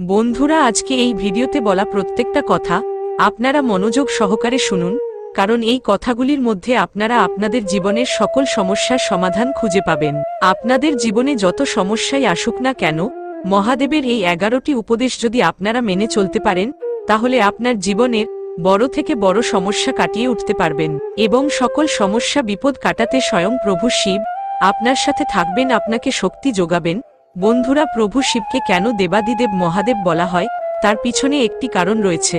বন্ধুরা, আজকে এই ভিডিওতে বলা প্রত্যেকটা কথা আপনারা মনোযোগ সহকারে শুনুন, কারণ এই কথাগুলির মধ্যে আপনারা আপনাদের জীবনের সকল সমস্যার সমাধান খুঁজে পাবেন। আপনাদের জীবনে যত সমস্যাই আসুক না কেন, মহাদেবের এই এগারোটি উপদেশ যদি আপনারা মেনে চলতে পারেন, তাহলে আপনার জীবনের বড় থেকে বড় সমস্যা কাটিয়ে উঠতে পারবেন এবং সকল সমস্যা বিপদ কাটাতে স্বয়ং প্রভু শিব আপনার সাথে থাকবেন, আপনাকে শক্তি যোগাবেন বন্ধুরা প্রভু শিবকে কেন দেবাদিদেব মহাদেব বলা হয়, তার পিছনে একটি কারণ রয়েছে।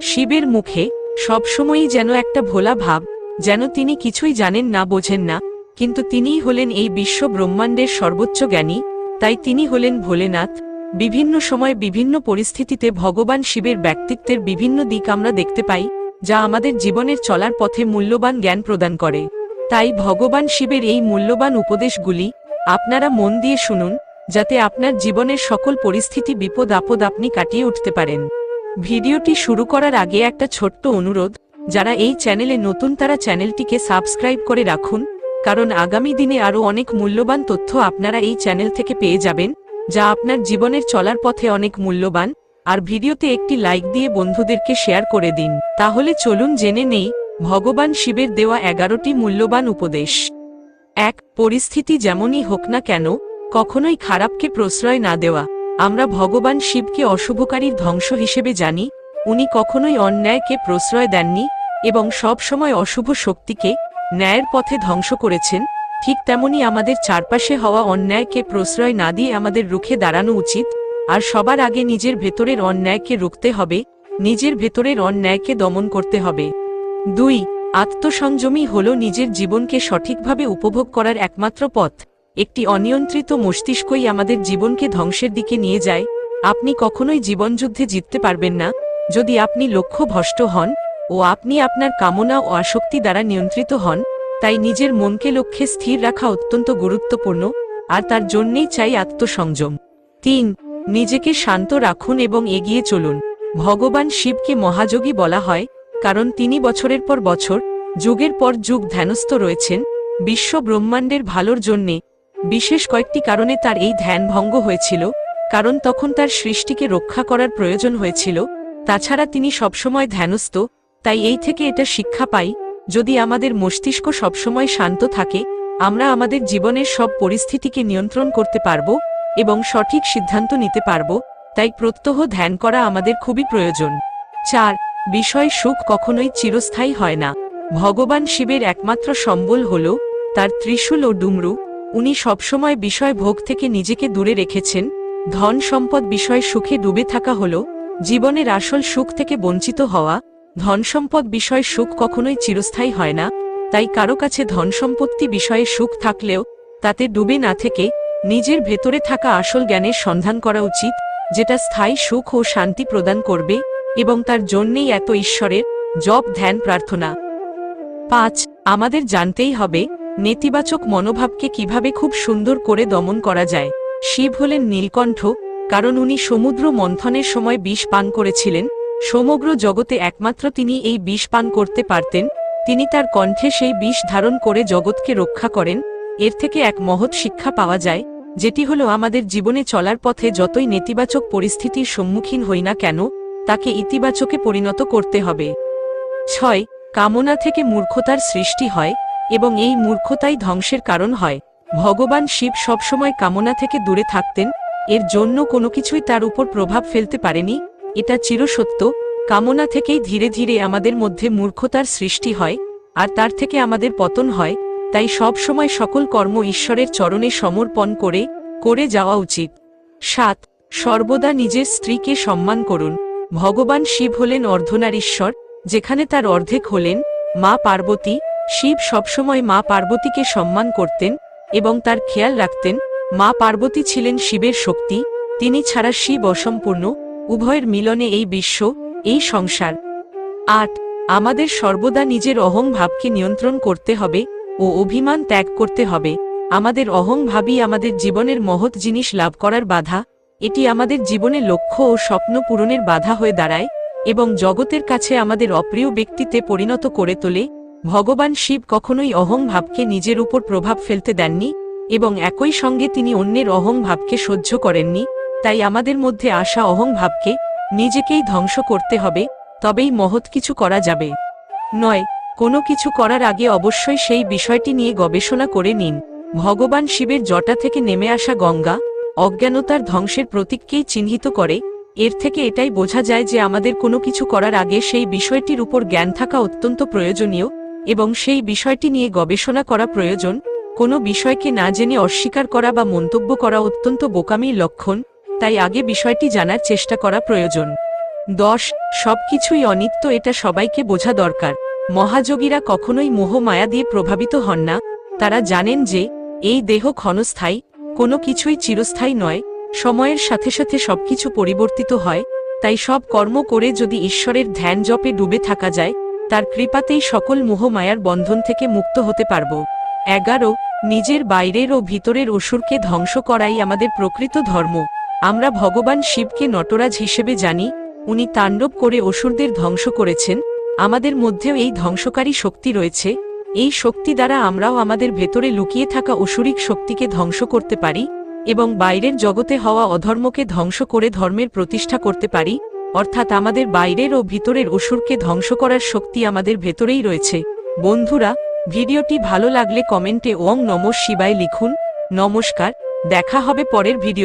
শিবের মুখে সবসময়ই যেন একটা ভোলা ভাব, যেন তিনি কিছুই জানেন না বোঝেন না, কিন্তু তিনিই হলেন এই বিশ্ব ব্রহ্মাণ্ডের সর্বোচ্চ জ্ঞানী, তাই তিনি হলেন ভোলেনাথ। বিভিন্ন সময় বিভিন্ন পরিস্থিতিতে ভগবান শিবের ব্যক্তিত্বের বিভিন্ন দিক আমরা দেখতে পাই, যা আমাদের জীবনের চলার পথে মূল্যবান জ্ঞান প্রদান করে। তাই ভগবান শিবের এই মূল্যবান উপদেশগুলি আপনারা মন দিয়ে শুনুন যাতে আপনার জীবনের সকল পরিস্থিতি বিপদ আপদ আপনি কাটিয়ে উঠতে পারেন। ভিডিওটি শুরু করার আগে একটা ছোট্ট অনুরোধ, যারা এই চ্যানেলে নতুন তারা চ্যানেলটিকে সাবস্ক্রাইব করে রাখুন, কারণ আগামী দিনে আরও অনেক মূল্যবান তথ্য আপনারা এই চ্যানেল থেকে পেয়ে যাবেন, যা আপনার জীবনের চলার পথে অনেক মূল্যবান, আর ভিডিওতে একটি লাইক দিয়ে বন্ধুদেরকে শেয়ার করে দিন। তাহলে চলুন জেনে নেই, ভগবান শিবের দেওয়া এগারোটি মূল্যবান উপদেশ। এক, পরিস্থিতি যেমনই হোক না কেন কখনোই খারাপকে প্রশ্রয় না দেওয়া। আমরা ভগবান শিবকে অশুভকারীর ধ্বংস হিসেবে জানি, উনি কখনোই অন্যায়কে প্রশ্রয় দেননি এবং সব সময় অশুভ শক্তিকে ন্যায়ের পথে ধ্বংস করেছেন, ঠিক তেমনি আমাদের চারপাশে হওয়া অন্যায়কে প্রশ্রয় না দিয়ে আমাদের রুখে দাঁড়ানো উচিত, আর সবার আগে নিজের ভেতরের অন্যায়কে রুখতে হবে, নিজের ভেতরের অন্যায়কে দমন করতে হবে। দুই, আত্মসংযমী হল নিজের জীবনকে সঠিকভাবে উপভোগ করার একমাত্র পথ। একটি অনিয়ন্ত্রিত মস্তিষ্কই আমাদের জীবনকে ধ্বংসের দিকে নিয়ে যায়। আপনি কখনোই জীবনযুদ্ধে জিততে পারবেন না। যদি আপনি লক্ষ্য ভষ্ট হন, ও আপনি আপনার কামনা ও আসক্তি দ্বারা নিয়ন্ত্রিত হন, তাই নিজের মনকে লক্ষ্যে স্থির রাখা অত্যন্ত গুরুত্বপূর্ণ, আর তার জন্যেই চাই আত্মসংযম। তিন, নিজেকে শান্ত রাখুন এবং এগিয়ে চলুন। ভগবান শিবকে মহাযোগী বলা হয়, কারণ তিনি বছরের পর বছর, যুগের পর যুগ ধ্যানস্থ রয়েছেন। বিশ্ব ব্রহ্মাণ্ডের ভালোর জন্যে বিশেষ কয়েকটি কারণে তার এই ধ্যান ভঙ্গ হয়েছিল, কারণ তখন তার সৃষ্টিকে রক্ষা করার প্রয়োজন হয়েছিল, তাছাড়া তিনি সবসময় ধ্যানস্থ, তাই এই থেকে এটা শিক্ষা পাই, যদি আমাদের মস্তিষ্ক সবসময় শান্ত থাকে, আমরা আমাদের জীবনের সব পরিস্থিতিকে নিয়ন্ত্রণ করতে পারব, এবং সঠিক সিদ্ধান্ত নিতে পারব, তাই প্রত্যহ ধ্যান করা আমাদের খুবই প্রয়োজন। চার, বিষয় সুখ কখনোই চিরস্থায়ী হয় না। ভগবান শিবের একমাত্র সম্বল হল, তার ত্রিশূল ও ডুমরু উনি সবসময় বিষয় ভোগ থেকে নিজেকে দূরে রেখেছেন, ধন সম্পদ বিষয় সুখে ডুবে থাকা হল, জীবনের আসল সুখ থেকে বঞ্চিত হওয়া, ধন সম্পদ বিষয় সুখ কখনোই চিরস্থায়ী হয় না, তাই কারও কাছে ধন সম্পত্তি বিষয়ে সুখ থাকলেও, তাতে ডুবে না থেকে নিজের ভেতরে থাকা আসল জ্ঞানের সন্ধান করা উচিত, যেটা স্থায়ী সুখ ও শান্তি প্রদান করবে এবং তার জন্যেই এত ঈশ্বরের জপ ধ্যান প্রার্থনা। পাঁচ, আমাদের জানতেই হবে নেতিবাচক মনোভাবকে কীভাবে খুব সুন্দর করে দমন করা যায়? শিব হলেন নীলকণ্ঠ, কারণ উনি সমুদ্র মন্থনের সময় বিষ পান করেছিলেন। সমগ্র জগতে একমাত্র তিনি এই বিষ পান করতে পারতেন। তিনি তার কণ্ঠে সেই বিষ ধারণ করে জগৎকে রক্ষা করেন। এর থেকে এক মহৎ শিক্ষা পাওয়া যায়, যেটি হলো আমাদের জীবনে চলার পথে যতই নেতিবাচক পরিস্থিতির সম্মুখীন হই না কেন, তাকে ইতিবাচকে পরিণত করতে হবে। ছয়, কামনা থেকে মূর্খতার সৃষ্টি হয়। এবং এই মূর্খতাই ধ্বংসের কারণ হয়। ভগবান শিব সবসময় কামনা থেকে দূরে থাকতেন, এর জন্য কোনো কিছুই তার উপর প্রভাব ফেলতে পারেনি। এটা চিরসত্য, কামনা থেকেই ধীরে ধীরে আমাদের মধ্যে মূর্খতার সৃষ্টি হয়, আর তার থেকে আমাদের পতন হয়, তাই সব সময় সকল কর্ম ঈশ্বরের চরণে সমর্পণ করে করে যাওয়া উচিত। সাত, সর্বদা নিজের স্ত্রীকে সম্মান করুন। ভগবান শিব হলেন অর্ধনারীশ্বর, যেখানে তার অর্ধেক হলেন মা পার্বতী শিব সবসময় মা পার্বতীকে সম্মান করতেন এবং তার খেয়াল রাখতেন, মা পার্বতী ছিলেন শিবের শক্তি, তিনি ছাড়া শিব অসম্পূর্ণ, উভয়ের মিলনে এই বিশ্ব, এই সংসার। আট, আমাদের সর্বদা নিজের অহং ভাবকে নিয়ন্ত্রণ করতে হবে ও অভিমান ত্যাগ করতে হবে। আমাদের অহং ভাবই আমাদের জীবনের মহৎ জিনিস লাভ করার বাধা, এটি আমাদের জীবনে লক্ষ্য ও স্বপ্ন পূরণের বাধা হয়ে দাঁড়ায় এবং জগতের কাছে আমাদের অপ্রিয় ব্যক্তিতে পরিণত করে তোলে ভগবান শিব কখনোই অহং ভাবকে নিজের উপর প্রভাব ফেলতে দেননি, এবং একই সঙ্গে তিনি অন্যের অহং ভাবকে সহ্য করেননি, তাই আমাদের মধ্যে আসা অহংভাবকে নিজেকেই ধ্বংস করতে হবে, তবেই মহৎ কিছু করা যাবে। নয়, কোনো কিছু করার আগে অবশ্যই সেই বিষয়টি নিয়ে গবেষণা করে নিন। ভগবান শিবের জটা থেকে নেমে আসা গঙ্গা, অজ্ঞানতার ধ্বংসের প্রতীককেই চিহ্নিত করে, এর থেকে এটাই বোঝা যায় যে আমাদের কোনো কিছু করার আগে সেই বিষয়টির উপর জ্ঞান থাকা অত্যন্ত প্রয়োজনীয় এবং সেই বিষয়টি নিয়ে গবেষণা করা প্রয়োজন, কোনো বিষয়কে না জেনে অস্বীকার করা বা মন্তব্য করা অত্যন্ত বোকামির লক্ষণ, তাই আগে বিষয়টি জানার চেষ্টা করা প্রয়োজন। দশ, সবকিছুই অনিত্য, এটা সবাইকে বোঝা দরকার। মহাযোগীরা কখনোই মোহ মায়া দিয়ে প্রভাবিত হন না, তারা জানেন যে, এই দেহ ক্ষণস্থায়ী, কোনো কিছুই চিরস্থায়ী নয়, সময়ের সাথে সাথে সবকিছু পরিবর্তিত হয়, তাই সব কর্ম করে যদি ঈশ্বরের ধ্যান জপে ডুবে থাকা যায় তার কৃপাতেই সকল মোহমায়ার বন্ধন থেকে মুক্ত হতে পারব। এগারো, নিজের বাইরের ও ভিতরের অসুরকে ধ্বংস করাই আমাদের প্রকৃত ধর্ম। আমরা ভগবান শিবকে নটরাজ হিসেবে জানি, উনি তাণ্ডব করে অসুরদের ধ্বংস করেছেন। আমাদের মধ্যেও এই ধ্বংসকারী শক্তি রয়েছে। এই শক্তি দ্বারা আমরাও আমাদের ভেতরে লুকিয়ে থাকা অসুরিক শক্তিকে ধ্বংস করতে পারি এবং বাইরের জগতে হওয়া অধর্মকে ধ্বংস করে ধর্মের প্রতিষ্ঠা করতে পারি। অর্থাৎ আমাদের বাইরের ও ভিতরের অসুরকে ধ্বংস করার শক্তি আমাদের ভেতরেই রয়েছে। বন্ধুরা, ভিডিওটি ভালো লাগলে কমেন্টে ওং নম শিবায় লিখুন। নমস্কার, দেখা হবে পরের ভিডিও